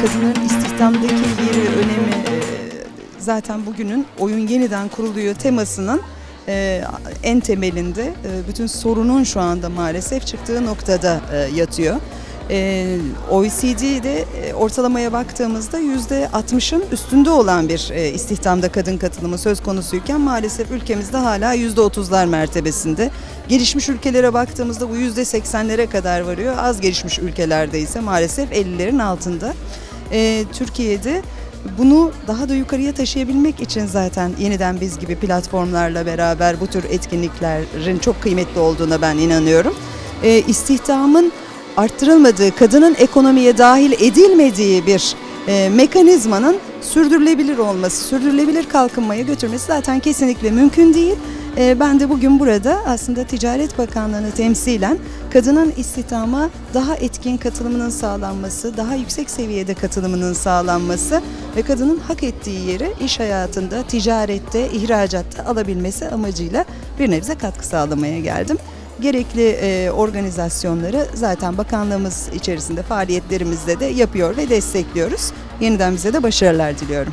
kadının istihdamdaki yeri, önemi e, zaten bugünün oyun yeniden kuruluyor temasının e, en temelinde e, bütün sorunun şu anda maalesef çıktığı noktada yatıyor. OECD'de ortalamaya baktığımızda yüzde 60'ın üstünde olan bir istihdamda kadın katılımı söz konusuyken maalesef ülkemizde hala yüzde 30'lar mertebesinde. Gelişmiş ülkelere baktığımızda bu yüzde 80'lere kadar varıyor. Az gelişmiş ülkelerde ise maalesef 50'lerin altında. E, Türkiye'de bunu daha da yukarıya taşıyabilmek için zaten yeniden biz gibi platformlarla beraber bu tür etkinliklerin çok kıymetli olduğuna ben inanıyorum. E, istihdamın arttırılmadığı, kadının ekonomiye dahil edilmediği bir e, mekanizmanın sürdürülebilir olması, sürdürülebilir kalkınmaya götürmesi zaten kesinlikle mümkün değil. E, ben de bugün burada aslında Ticaret Bakanlığı'nı temsilen kadının istihdama daha etkin katılımının sağlanması, daha yüksek seviyede katılımının sağlanması ve kadının hak ettiği yeri iş hayatında, ticarette, ihracatta alabilmesi amacıyla bir nebze katkı sağlamaya geldim gerekli e, organizasyonları zaten bakanlığımız içerisinde faaliyetlerimizde de yapıyor ve destekliyoruz. Yeniden bize de başarılar diliyorum.